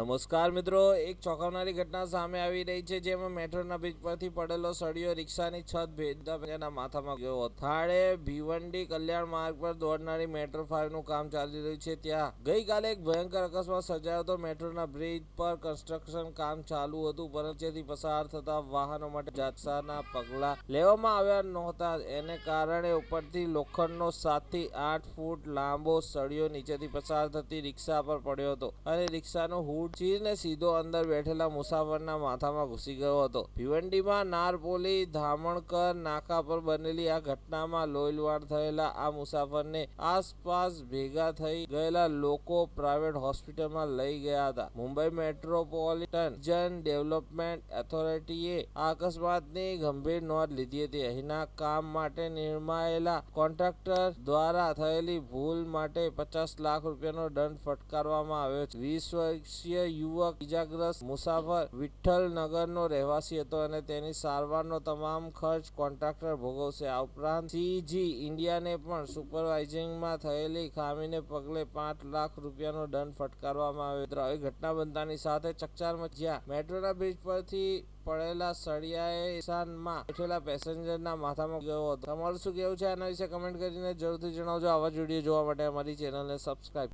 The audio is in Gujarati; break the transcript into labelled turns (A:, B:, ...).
A: નમસ્કાર મિત્રો, એક ચોંકાવનારી ઘટના સામે આવી રહી છે જેમાં મેટ્રોના બ્રિજ પરથી પડેલો સળિયો રિક્ષાની છત ભેદતા તેના માથામાં ગયો થાળે ભીવંડી કલ્યાણ માર્ગ પર દોડનારી મેટ્રો ફાઈવનું કામ ચાલી રહ્યું છે. ત્યાં ગઈકાલે એક ભયંકર અકસ્માત સર્જાયો હતો. મેટ્રોના બ્રિજ પર કન્સ્ટ્રક્શન કામ ચાલુ હતું, પરંતુ જેથી પસાર થતા વાહનો માટે જાતસાના પગલાં લેવામાં આવ્યા નહોતા. એને કારણે ઉપરથી લોખંડનો સાતથી આઠ ફૂટ લાંબો સળિયો નીચેથી પસાર થતી રિક્ષા પર પડ્યો હતો અને રિક્ષાનો હૂડ ચીરને સીધો અંદર બેઠેલા મુસાફરના માથામાં ઘૂસી ગયો હતો. ભિવંડીમાં નારપોલી ધામણકર નાકા પર બનેલી આ ઘટનામાં લોહીલવાડ થયેલા આ મુસાફરને આસપાસ ભેગા થઈ ગયેલા લોકો પ્રાઇવેટ હોસ્પિટલમાં લઈ ગયા હતા. મુંબઈ મેટ્રોપોલિટન જન ડેવલપમેન્ટ ઓથોરિટીએ આ અકસ્માતની ગંભીર નોંધ લીધી હતી. અહીંના કામ માટે નિર્માયેલા કોન્ટ્રાક્ટર દ્વારા થયેલી ભૂલ માટે પચાસ લાખ રૂપિયાનો દંડ ફટકારવામાં આવ્યો છે. વીસ વર્ષીય યુવક ઇજાગ્રસ્ત મુસાફર વિઠ્ઠલનગરનો રહેવાસી હતો અને તેની સારવારનો તમામ ખર્ચ કોન્ટ્રાક્ટર ભોગવશે. આ ઉપરાંત સીજી ઇન્ડિયાને પણ સુપરવાઇઝિંગમાં થયેલી ખામીને પગલે પાંચ લાખ રૂપિયાનો દંડ ફટકારવામાં આવ્યો. હતો આવી ઘટના બનતાની સાથે ચકચાર મચ્યા. મેટ્રોના બ્રિજ પરથી પડેલા સળિયાએ ઈશાનમાં બેઠેલા પેસેન્જરના માથામાં ગયો હતો. તમારું શું કેવું છે? આના વિશે કમેન્ટ કરીને જરૂરથી જણાવજો. આવા જ જોવા માટે અમારી ચેનલને સબસ્ક્રાઇબ